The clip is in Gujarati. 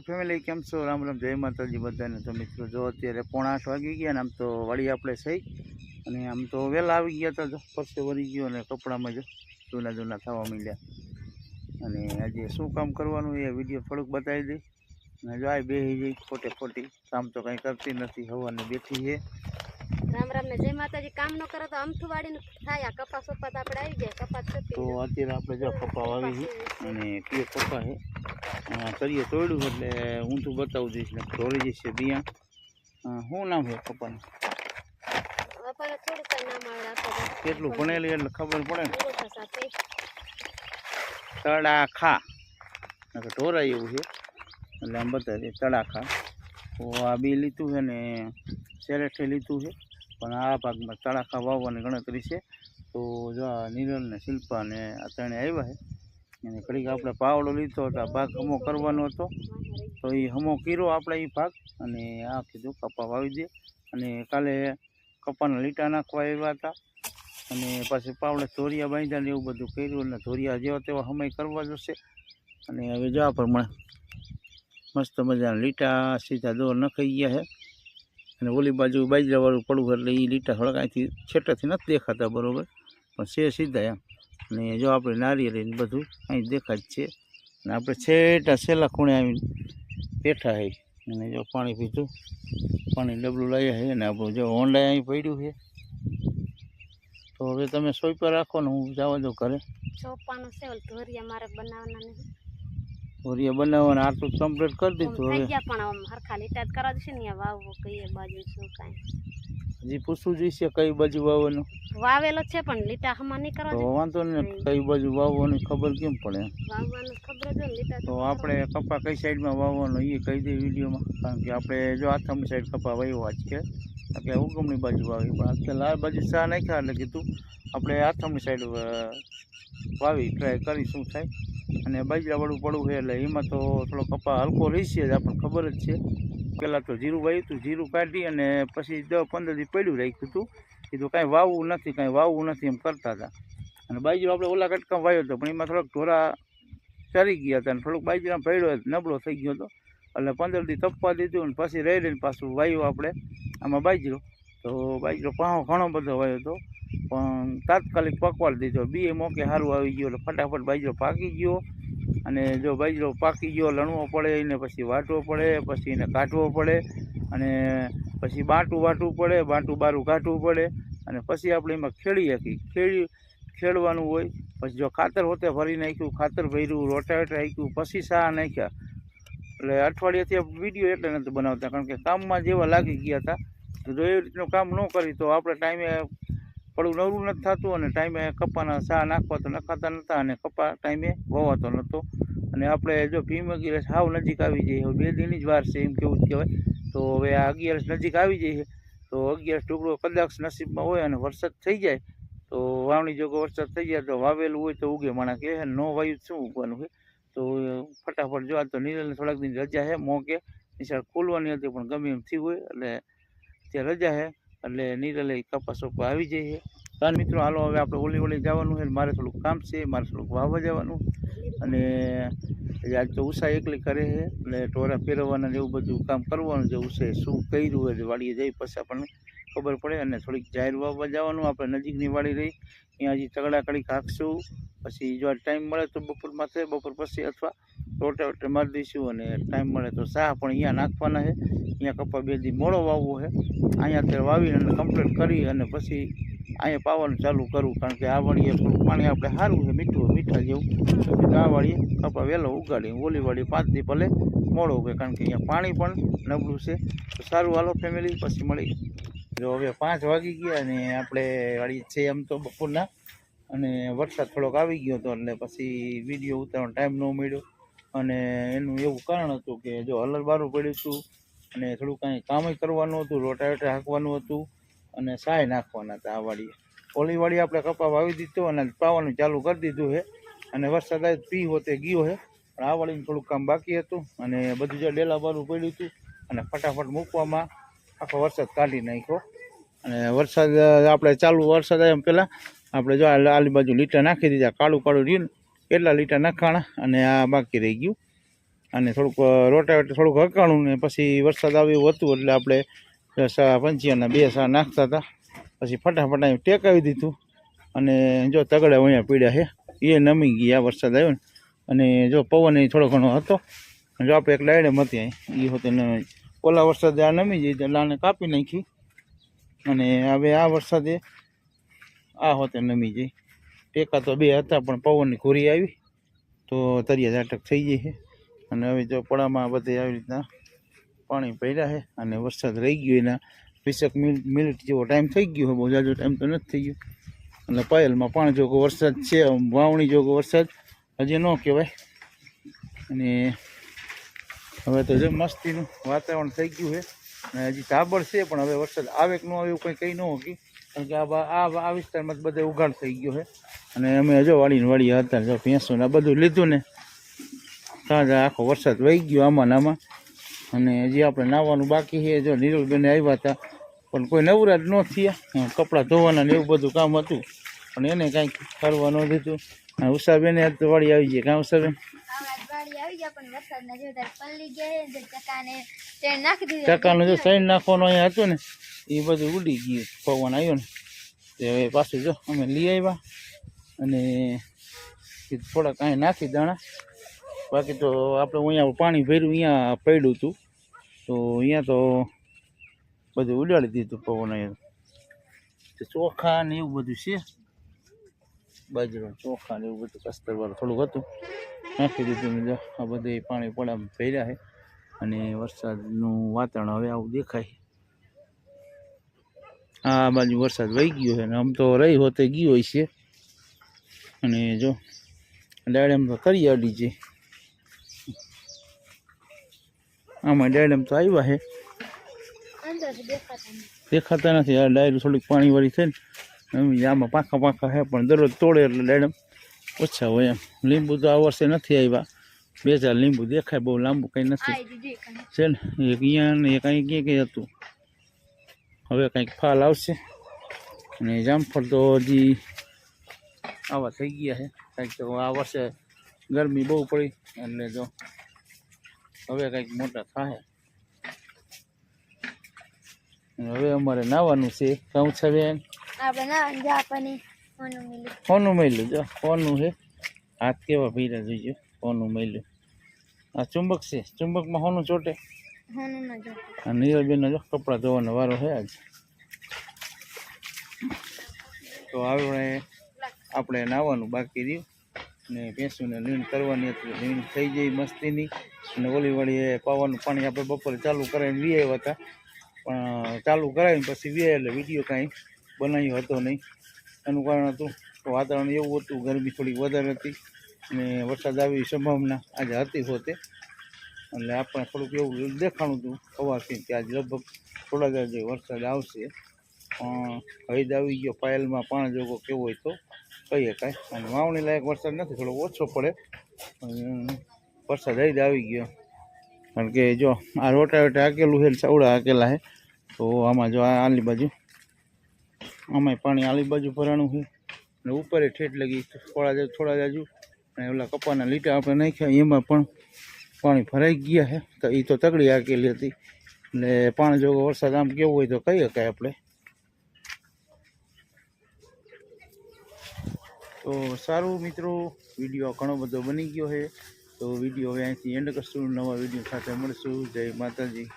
ફેમિલી કેમ છો? રામ રામ જય માતાજી બધાને. તો મિત્રો જો અત્યારે પોણા આઠ વાગી ગયા ને આમ તો વળી આપણે સહી અને આમ તો વહેલા આવી ગયા હતા પરસે વળી ગયો અને કપડામાં જ જૂના જૂના થવા માંડ્યા. અને આજે શું કામ કરવાનું એ વીડિયો થોડુંક બતાવી દઈ અને જો આ બેસી જઈ ખોટે ખોટી કામ તો કંઈ કરતી નથી હવાને બેઠી છે રામ રામ ને જય માતાજી. કામ ન કરો તો અમથું વાડીને થાય. આ કપાસ વપાસ આપણે આવી જાય કપાસ તો અત્યારે આપણે જો કપા વાવી છે અને કયો કપા છે કરીએ તોડ્યું એટલે હું તું બતાવું દઈશ ને ઢોળી છે બિયા શું નામ છે આપણે કેટલું ભણેલી એટલે ખબર પડે તડાખા. ઢોરાય એવું છે. એટલે આમ બતાવી દે તડાખા. તો આ બી લીધું છે ને સેરેઠે લીધું છે. પણ આ ભાગમાં તડાખા વાવવાની ગણતરી છે. તો જો આ નિરલ ને શિલ્પા ને આ ત્રણે આવ્યા છે. અને ઘડીક આપણે પાવડો લીધો હતો આ ભાગ હમો કરવાનો હતો. તો એ હમો કર્યો આપણે એ ભાગ અને આ કીધું કપા વાવી દે. અને કાલે કપાના લીટા નાખવા આવ્યા હતા. અને પછી પાવડે ધોરિયા બાંધ્યા ને એવું બધું કર્યું અને ધોરિયા જેવા તેવા સમય કરવા જશે. અને હવે જવા પ્રમાણે મસ્ત મજાના લીટા સીધા દોર નખાઈ ગયા છે અને ઓલી બાજુ બાજરાવાળું પડવું એટલે એ લીટા છેટાથી છેટેથી નથી દેખાતા બરોબર. પણ છે સીધા એમ. અને જો આપણે નારિયેળ બધું અહીં દેખાય જ છે. અને આપણે છેટા છેલ્લા ખૂણે આવીને બેઠા હે. અને જો પાણી પીધું પાણી ડબલું લાવ્યા છે અને આપણું જો ઓનલાઈન અહીં પડ્યું છે તો હવે તમે સોઈ પર રાખો ને હું જવા દઉં ઘરે. ચોપાનું છે ધોરિયા મારે બનાવવાના નહીં. ભોરિયા બનાવવાના આટલું કમ્પ્લીટ કરી દીધું હવે. પણ હરખા લીટા કરવા જશે ને વાવવું કઈ બાજુ શું કાંઈ. હજી પૂછવું જોઈશે કઈ બાજુ વાવવાનું. વાવેલો છે પણ લીટા હમા નહીં કરવા તો વાંધો ને કઈ બાજુ વાવવાની ખબર કેમ પડે વાવવાનું ખબર જ લીટા તો આપણે કપા કઈ સાઈડમાં વાવવાનો એ કહી દઈએ વિડીયોમાં. કારણ કે આપણે જો આથમની સાઈડ કપા વાવ્યો છે. કે આપણે ઉગમની બાજુ વાવી. પણ આજકાલ આ બાજુ ચા નાખ્યા એટલે કીધું આપણે આથમની સાઈડ વાવી ટ્રાય કરી શું થાય. અને બાજરાવાળું પડવું છે એટલે એમાં તો થોડો કપા હલકો રહેશે જ આપણને ખબર જ છે. પહેલાં તો જીરું વાવ્યું હતું જીરું કાઢી અને પછી દસ પંદર દી પડ્યું રાખ્યું હતું કીધું કાંઈ વાવવું નથી, કાંઈ વાવવું નથી એમ કરતા હતા. અને બાજુ આપણે ઓલા કટકા વાવ્યો હતો, પણ એમાં થોડોક ઢોરા ચરી ગયા હતા અને થોડુંક બાજરામાં પડ્યો નબળો થઈ ગયો હતો. એટલે પંદર દી તપવા દીધું અને પછી રહી રહીને પાછું વાવ્યું આપણે આમાં બાજરો. તો બાજરો પાહો ઘણો બધો વાવ્યો હતો, પણ તાત્કાલિક પકવાડ દીધો. બી મોકે સારું આવી ગયો, એટલે ફટાફટ બાજરો પાકી ગયો. અને જો બાજરો પાકી ગયો, લણવો પડે, એને પછી વાટવો પડે, પછી એને કાઢવો પડે, અને પછી બાંટું વાટવું પડે, બાંટું બારું કાઢવું પડે, અને પછી આપણે એમાં ખેડી શકીએ. ખેડી, ખેડવાનું હોય, પછી જો ખાતર હોતે ભરી નાખ્યું, ખાતર ભર્યું, રોટાવેટર નાખ્યું પછી સા નાખ્યા. એટલે અઠવાડિયાથી વીડિયો એટલે નથી બનાવતા, કારણ કે કામમાં જેવા લાગી ગયા હતા, તો જો એ રીતનું કામ ન કરી, તો આપણે ટાઈમે પડું નવરું નથી થતું અને ટાઈમે કપાના સા નાખવા તો નખાતા નહોતા અને કપા ટાઈમે વવાતો નહોતો અને આપણે જો ભીમ અગિયારસ હાવ નજીક આવી જઈએ, હવે બે દિનની જ વાર છે એમ કેવું જ કહેવાય. તો હવે આ અગિયારસ નજીક આવી જઈએ, તો અગિયારસ ટુકડો કદાચ નસીબમાં હોય અને વરસાદ થઈ જાય, તો વાવણી જોગો વરસાદ થઈ જાય, તો વાવેલું હોય તો ઉગે. માણા કે ન વાયુ શું ઉગવાનું હોય તો ફટાફટ જો આ તો નીરલને થોડાક દિન રજા છે મોકે નિશાળ ખોલવાની હતી પણ ગમે એમ થયું હોય, એટલે ત્યાં રજા છે. એટલે નિરલે કપાસ ઉપર આવી છે કારણ મિત્રો, હાલો હવે આપણે ઓલી ઓલી જવાનું છે મારે થોડુંક કામ છે, મારે થોડુંક વાવવા જવાનું. અને આજ તો ઉષા એકલી કરે છે એટલે ટોરા ફેરવવાના એવું બધું કામ કરવાનું છે. ઉષાએ શું કર્યું હોય વાડીએ જઈ પછી આપણને ખબર પડે. અને થોડીક જાહેર વાવવા જવાનું, આપણે નજીકની વાડી રહી. ત્યાં હજી તગડા કડીક હાંકશું. પછી જો ટાઈમ મળે તો બપોર માથે, બપોર પછી અથવા રોટાવેટર મારી દઈશું અને ટાઈમ મળે તો શાહ પણ અહીંયા નાખવાના છે. અહીંયા કપા બે દી મોડો વાવવો છે. અહીંયા અત્યારે વાવીને અને કમ્પ્લીટ કરી અને પછી અહીંયા પાવાનું ચાલુ કરવું કારણ કે આ વાળીએ પાણી આપણે સારું છે, મીઠું, મીઠા જેવું. આ વાળીએ કપા વહેલો ઉગાડી ઓલી વાળી પાંચ દી ભલે મોડો ઉગે, કારણ કે અહીંયા પાણી પણ નબળું છે. તો સારું હાલો ફેમિલી પછી મળી જો હવે પાંચ વાગી ગયા અને આપણે વાળી છે એમ તો બપોરના. અને વરસાદ થોડોક આવી ગયો હતો એટલે પછી વીડિયો ઉતારવાનો ટાઈમ ન મળ્યો. અને એનું એવું કારણ હતું કે જો હલર બારું પડ્યું હતું અને થોડું કાંઈ કામય કરવાનું હતું, રોટાવેટર હાંકવાનું હતું અને સાય નાખવાના હતા આ વાડીએ. ઓલી વાડી આપણે કપા વાવી દીધો અને પાવાનું ચાલુ કરી દીધું છે અને વરસાદ આવે પી હોતે ગયો છે પણ આ વાડીનું થોડુંક કામ બાકી હતું અને બધું જે ડેલા બારું પડ્યું હતું અને ફટાફટ મૂકવામાં આખો વરસાદ કાઢી નાખ્યો. અને વરસાદ આપણે ચાલુ વરસાદ આવ્યા પહેલાં આપણે જો આલી બાજુ લીટર નાખી દીધા, કાળું કાળું રહ્યું ને લીટર લીટા નાખાણા અને આ બાકી રહી ગયું. અને થોડુંક રોટાવેટર થોડુંક હકાણું ને પછી વરસાદ આવ્યો હતું એટલે આપણે સા પંચીયાના બે સા નાખતા હતા. પછી ફટાફટ અહીં ટેકાવી દીધું. અને જો તગડા અહીંયા પીડ્યા છે એ નમી ગયા વરસાદ આવ્યો ને. અને જો પવન થોડો ઘણો હતો. જો આપણે એક લાઈડે મતી અહીં એ હોતે ન, ઓલા વરસાદે આ નમી જઈ એટલે આને કાપી નાખી. અને હવે આ વરસાદે આ હોતે નમી જઈ ટેકા તો બે હતા, પણ પવનની ઘોરી આવી. તો તરિયા ઝાટક થઈ ગઈ છે. અને હવે જો પડામાં બધે આવી રીતના પાણી પડ્યા છે અને વરસાદ રહી ગયો એના. વીસેક મિનિટ જેવો ટાઈમ થઈ ગયો છે, બહુ જાજો ટાઈમ તો નથી થઈ ગયો એટલે પાયલમાં પાણી જોગો વરસાદ છે, વાવણી જોગો વરસાદ, હજી ન કહેવાય. અને હવે તો જે મસ્તીનું વાતાવરણ થઈ ગયું છે. અને હજી ધાબળ છે, પણ હવે વરસાદ આવે કે ન આવે એવું કંઈ કહી ન હોકી કારણ કે આ આ વિસ્તારમાં બધે ઉઘાડ થઈ ગયો છે. અને અમે હજો વાળીને વાળી હતા જો ભેંસો ને બધું લીધું ને. તાજા આખો વરસાદ વહી ગયો આમાં ને આમાં. અને હજી આપણે નાહવાનું બાકી છે. જો નીરલબેન આવ્યા હતા પણ કોઈ નવરાત ન થયા. કપડાં ધોવાના ને એવું બધું કામ હતું. પણ એને કાંઈક કરવા ન દીધું. ઉષાબેને તો વાળી આવી જાય કાં ઉષાબેન? ચકાનું જો સાઈન નાખવાનું અહીંયા હતું ને. એ બધું ઉડી ગયું પવન આવ્યો ને. તે હવે પાછું જો, અમે લઈ આવ્યા અને થોડાક અહીં નાખી દાણા. બાકી તો આપણે અહીંયા પાણી ભર્યું, અહીંયા પડ્યું હતું તો અહીંયા તો બધું ઉડાડી દીધું પવન અહીંયા ચોખા ને એવું બધું છે. બાજરો ચોખા ને એવું બધું કસ્તરવાળું થોડુંક હતું. નાખી દીધું આ બધે પાણી પડા ભર્યા છે. અને વરસાદનું વાતાવરણ હવે આવું દેખાય. આ બાજુ વરસાદ વહી ગયો છે ને આમ તો રહી હોતે ગયો હોય છે. અને જો ડાયડમ તો કરી અડી છે. આમાં ડાયડમ તો આવ્યા છે. દેખાતા નથી. આ ડાયરું થોડીક પાણીવાળી છે ને. આમાં પાંખા પાંખા છે પણ દરરોજ તોડે એટલે ડાયડમ ઓછા હોય એમ. લીંબુ તો આ વર્ષે નથી આવ્યા. બે ચાર લીંબુ દેખાય બહુ લાંબુ કંઈ નથી. છે ને એક અહીંયા ને એક અહીં ક્યાં ક્યાં હતું. હવે કંઈક ફાલ આવશે અને જામફળ તો હજી આવા થઈ ગયા છે કંઈક તો આ વર્ષે ગરમી બહુ પડી એટલે જો હવે કંઈક મોટા થાય હવે અમારે નાવાનું છે કાં છે બેન આપણે ના જા પાણી ઓનું મિલી ફોનનું મેલ્યું જો ફોનનું છે હાથ કેવા ભીરા જોઈજો ફોનનું મેલ્યું આ ચુંબક છે ચુંબકમાં હોનું ચોટે અને નીરજબેનનો જો કપડાં ધોવાનો વારો છે આજ. તો આપણે આપણે નાહવાનું બાકી રહ્યું. ને ભેંસુને લીણ કરવાની હતી, લીણ થઈ ગઈ મસ્તીની. અને ઓલી વાળી પાવાનું પાણી આપણે બપોરે ચાલુ કરાવીને વી આવ્યા હતા. પણ ચાલુ કરાવીને પછી વી એટલે વીડિયો કાંઈ બનાવ્યો હતો નહીં. એનું કારણ હતું તો વાતાવરણ એવું હતું, ગરમી થોડી વધારે હતી. ને વરસાદ આવી સંભાવના આજે હતી હોતે. એટલે આપણે થોડુંક એવું દેખાણું હતું સવારથી કે આજે લગભગ થોડા જ વરસાદ આવશે. પણ હૈદ આવી ગયો, પાયલમાં પાણી જોગો કેવો હોય તો કહીએ કાંઈ. અને વાવણી લાયક વરસાદ નથી થોડો ઓછો પડે. વરસાદ હૈદ આવી ગયો. કારણ કે જો, આ રોટાવેટે આકેલું છે ચાવડા હાકેલા છે. તો આમાં જો આ આલી બાજુ, આમાંય પાણી આલી બાજુ ભરાણું છે. અને ઉપર ઠેઠ લગી થોડા થોડા જાજુ અને ઓલા કપાના લીટા આપણે નાખ્યા, એમાં પણ પાણી ભરાઈ ગયા છે તો એ તો તગડી આકેલી હતી. ને પાણી જો વરસાદ આમ કેવો હોય તો કહી શકાય આપણે. તો સારું મિત્રો, વીડિયો ઘણો બધો બની ગયો છે તો વીડિયો હવે અહીંથી એન્ડ કરશું. નવા વીડિયો સાથે મળશું. જય માતાજી.